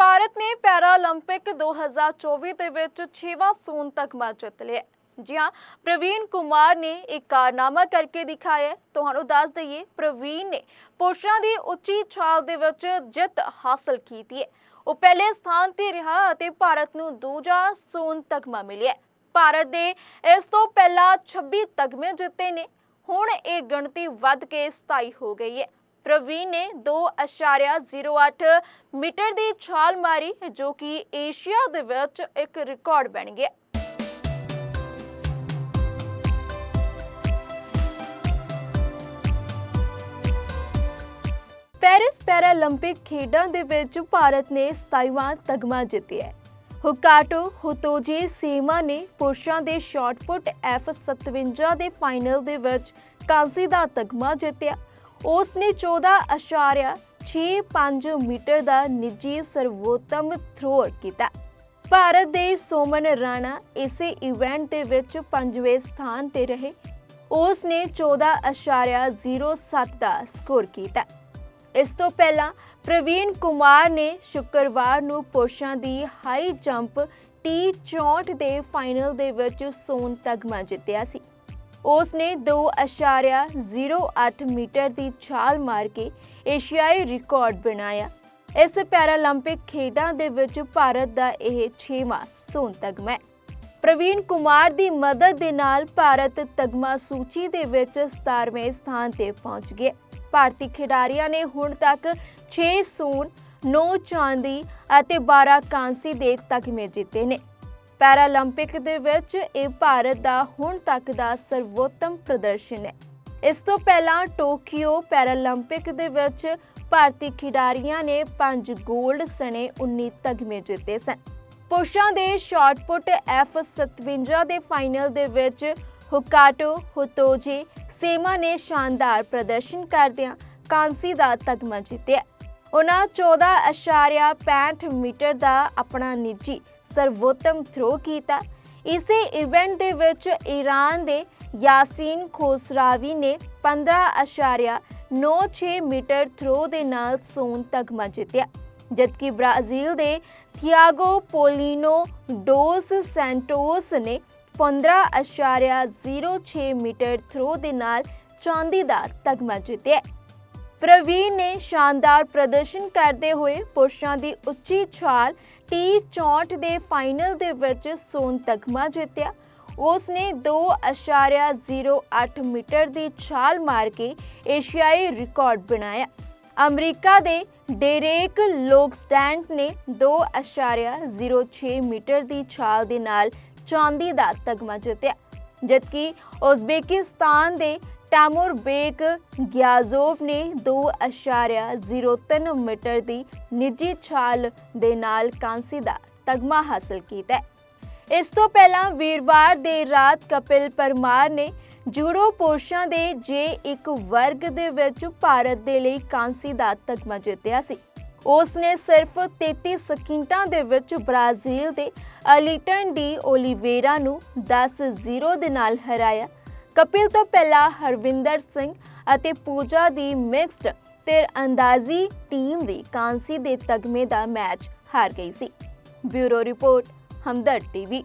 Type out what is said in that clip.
ਭਾਰਤ ਨੇ ਪੈਰਾਲੰਪਿਕ 2024 ਦੇ ਵਿੱਚ 6ਵਾਂ ਸੋਨ ਤਗਮਾ ਜਿੱਤ ਲਿਆ ਜੀ ਹਾਂ, ਪ੍ਰਵੀਨ ਕੁਮਾਰ ਨੇ ਇੱਕ ਕਾਰਨਾਮਾ ਕਰਕੇ ਦਿਖਾਇਆ ਤੁਹਾਨੂੰ ਦੱਸ ਦਈਏ, ਪ੍ਰਵੀਨ ਨੇ ਪੁਰਸ਼ਾਂ ਦੀ ਉੱਚੀ ਛਾਲ ਦੇ ਵਿੱਚ ਜਿੱਤ ਹਾਸਲ ਕੀਤੀ ਹੈ। ਉਹ ਪਹਿਲੇ ਸਥਾਨ ਤੇ ਰਿਹਾ ਅਤੇ ਭਾਰਤ ਨੂੰ ਦੂਜਾ ਸੋਨ ਤਗਮਾ ਮਿਲਿਆ ਭਾਰਤ ਦੇ ਇਸ ਤੋਂ ਪਹਿਲਾਂ 26 ਤਗਮੇ ਜਿੱਤੇ ਨੇ। ਹੁਣ ਇਹ ਗਿਣਤੀ ਵੱਧ ਕੇ 27 ਹੋ ਗਈ ਹੈ। ਪ੍ਰਵੀਨ ਨੇ 2.08 ਮੀਟਰ ਦੀ ਛਾਲ ਮਾਰੀ, ਜੋ ਕਿ ਏਸ਼ੀਆ ਦੇ ਵਿੱਚ ਇੱਕ ਰਿਕਾਰਡ ਬਣ ਗਿਆ। ਪੈਰਿਸ ਪੈਰਾਲੰਪਿਕ ਖੇਡਾਂ ਦੇ ਵਿੱਚ ਭਾਰਤ ਨੇ 27ਵਾਂ ਤਗਮਾ ਜਿੱਤਿਆ ਹੈ। ਹੁਕਾਟੋ ਹੁਤੋਜੀ ਸੀਮਾ ਨੇ ਪੁਰਸ਼ਾਂ ਦੇ ਸ਼ਾਟਪੁੱਟ F57 ਦੇ ਫਾਈਨਲ ਦੇ ਵਿੱਚ ਕਾਜ਼ੀ ਦਾ ਤਗਮਾ ਜਿੱਤਿਆ। ਉਸ ਨੇ 14.65 ਮੀਟਰ ਦਾ ਨਿੱਜੀ ਸਰਵੋਤਮ ਥਰੋਅਰ ਕੀਤਾ। ਭਾਰਤ ਦੇ ਸੋਮਨ ਰਾਣਾ ਇਸੇ ਇਵੈਂਟ ਦੇ ਵਿੱਚ ਪੰਜਵੇਂ ਸਥਾਨ ਤੇ ਰਹੇ। ਉਸ ਨੇ 14.07 ਦਾ ਸਕੋਰ ਕੀਤਾ। ਇਸ ਤੋਂ ਪਹਿਲਾਂ ਪ੍ਰਵੀਨ ਕੁਮਾਰ ਨੇ ਸ਼ੁੱਕਰਵਾਰ ਨੂੰ ਪੁਰਸ਼ਾਂ ਦੀ ਹਾਈ ਜੰਪ T64 ਦੇ ਫਾਈਨਲ ਦੇ ਵਿੱਚ ਸੋਨ ਤਗਮਾ ਜਿੱਤਿਆ ਸੀ। ਉਸ ਨੇ 2.08 ਮੀਟਰ ਦੀ ਛਾਲ ਮਾਰ ਕੇ ਏਸ਼ੀਆਈ ਰਿਕਾਰਡ ਬਣਾਇਆ। ਇਸ ਪੈਰਾਲੰਪਿਕ ਖੇਡਾਂ ਦੇ ਵਿੱਚ ਭਾਰਤ ਦਾ ਇਹ 6ਵਾਂ ਸੋਨ ਤਗਮਾ ਹੈ। ਪ੍ਰਵੀਨ ਕੁਮਾਰ ਦੀ ਮਦਦ ਦੇ ਨਾਲ ਭਾਰਤ ਤਗਮਾ ਸੂਚੀ ਦੇ ਵਿੱਚ 17ਵੇਂ ਸਥਾਨ ਤੇ ਪਹੁੰਚ ਗਿਆ। ਭਾਰਤੀ ਖਿਡਾਰੀਆਂ ਨੇ ਹੁਣ ਤੱਕ 6 ਸੋਨ 9 ਚਾਂਦੀ ਅਤੇ 12 ਕਾਂਸੀ ਦੇ ਤਗਮੇ ਜਿੱਤੇ ਨੇ। ਪੈਰਾਲੰਪਿਕ ਦੇ ਵਿੱਚ ਇਹ ਭਾਰਤ ਦਾ ਹੁਣ ਤੱਕ ਦਾ ਸਰਵੋਤਮ ਪ੍ਰਦਰਸ਼ਨ ਹੈ। ਇਸ ਤੋਂ ਪਹਿਲਾਂ ਟੋਕੀਓ ਪੈਰਾਲੰਪਿਕ ਦੇ ਵਿੱਚ ਭਾਰਤੀ ਖਿਡਾਰੀਆਂ ਨੇ 5 골ਡ ਸਣੇ 19 ਤਗਮੇ ਜਿੱਤੇ ਸਨ। ਪੁਰਸ਼ਾਂ ਦੇ ਸ਼ਾਟਪੁੱਟ F57 ਦੇ ਫਾਈਨਲ ਦੇ ਵਿੱਚ ਹੁਕਾਟੋ, ਹੁਤੋਜੀ, ਸੇਮਾ ਨੇ ਸ਼ਾਨਦਾਰ ਪ੍ਰਦਰਸ਼ਨ ਕਰਦਿਆਂ ਕਾਂਸੀ ਦਾ ਤਗਮਾ ਜਿੱਤਿਆ। ਉਹਨਾਂ 14.65 ਮੀਟਰ ਦਾ ਆਪਣਾ ਨਿੱਜੀ ਸਰਵੋਤਮ ਥਰੋ ਕੀਤਾ। ਇਸੇ ਇਵੈਂਟ ਦੇ ਵਿੱਚ ਈਰਾਨ ਦੇ ਯਾਸੀਨ ਖੋਸਰਾਵੀ ਨੇ 15.96 ਮੀਟਰ ਥਰੋ ਦੇ ਨਾਲ ਸੋਨ ਤਗਮਾ ਜਿੱਤਿਆ। ਜਦਕਿ ਬ੍ਰਾਜ਼ੀਲ ਦੇ ਥਿਆਗੋ ਪੋਲੀਨੋ ਡੋਸ ਸੈਂਟੋਸ ਨੇ 15.06 ਮੀਟਰ ਥਰੋ ਦੇ ਨਾਲ ਚਾਂਦੀ ਦਾ ਤਗਮਾ ਜਿੱਤਿਆ। ਪ੍ਰਵੀਨ ਨੇ ਸ਼ਾਨਦਾਰ ਪ੍ਰਦਰਸ਼ਨ ਕਰਦੇ ਹੋਏ ਪੁਰਸ਼ਾਂ ਦੀ ਉੱਚੀ ਛਾਲ T64 ਦੇ ਫਾਈਨਲ ਦੇ ਵਿੱਚ ਸੋਨ ਤਗਮਾ ਜਿੱਤਿਆ। ਉਸ ਨੇ 2.08 ਮੀਟਰ ਦੀ ਛਾਲ ਮਾਰ ਕੇ ਏਸ਼ੀਆਈ ਰਿਕਾਰਡ ਬਣਾਇਆ। ਅਮਰੀਕਾ ਦੇ ਡੇਰੇਕ ਲੋਕਸਟੈਂਟ ਨੇ 2.06 ਮੀਟਰ ਦੀ ਛਾਲ ਦੇ ਨਾਲ ਚਾਂਦੀ ਦਾ ਤਗਮਾ ਜਿੱਤਿਆ, ਜਦਕਿ ਉਜ਼ਬੇਕਿਸਤਾਨ ਦੇ ਟੈਮੁਰ ਬੇਕ ਗਿਆਜ਼ੋਵ ਨੇ 2.03 ਮੀਟਰ ਦੀ ਨਿੱਜੀ ਛਾਲ ਦੇ ਨਾਲ ਕਾਂਸੀ ਦਾ ਤਗਮਾ ਹਾਸਲ ਕੀਤਾ ਹੈ। ਇਸ ਤੋਂ ਪਹਿਲਾਂ ਵੀਰਵਾਰ ਦੇ ਰਾਤ ਕਪਿਲ ਪਰਮਾਰ ਨੇ ਜੂਡੋ ਪੁਰਸ਼ਾਂ ਦੇ ਜੇ ਇੱਕ ਵਰਗ ਦੇ ਵਿੱਚ ਭਾਰਤ ਦੇ ਲਈ ਕਾਂਸੀ ਦਾ ਤਗਮਾ ਜਿੱਤਿਆ ਸੀ ਉਸ ਨੇ ਸਿਰਫ 33 ਸਕਿੰਟਾਂ ਦੇ ਵਿੱਚ ਬ੍ਰਾਜ਼ੀਲ ਦੇ ਅਲੀਟਨ ਡੀ ਓਲੀਵੇਰਾ ਨੂੰ 10-0 ਦੇ ਨਾਲ ਹਰਾਇਆ ਕਪਿਲ ਤੋਂ ਪਹਿਲਾਂ ਹਰਵਿੰਦਰ ਸਿੰਘ ਅਤੇ ਪੂਜਾ ਦੀ ਮਿਕਸਡ ਤੇ ਅੰਦਾਜ਼ੀ ਟੀਮ ਵੀ ਕਾਂਸੀ ਦੇ ਤਗਮੇ ਦਾ ਮੈਚ ਹਾਰ ਗਈ ਸੀ। Bureau report Hamdard TV.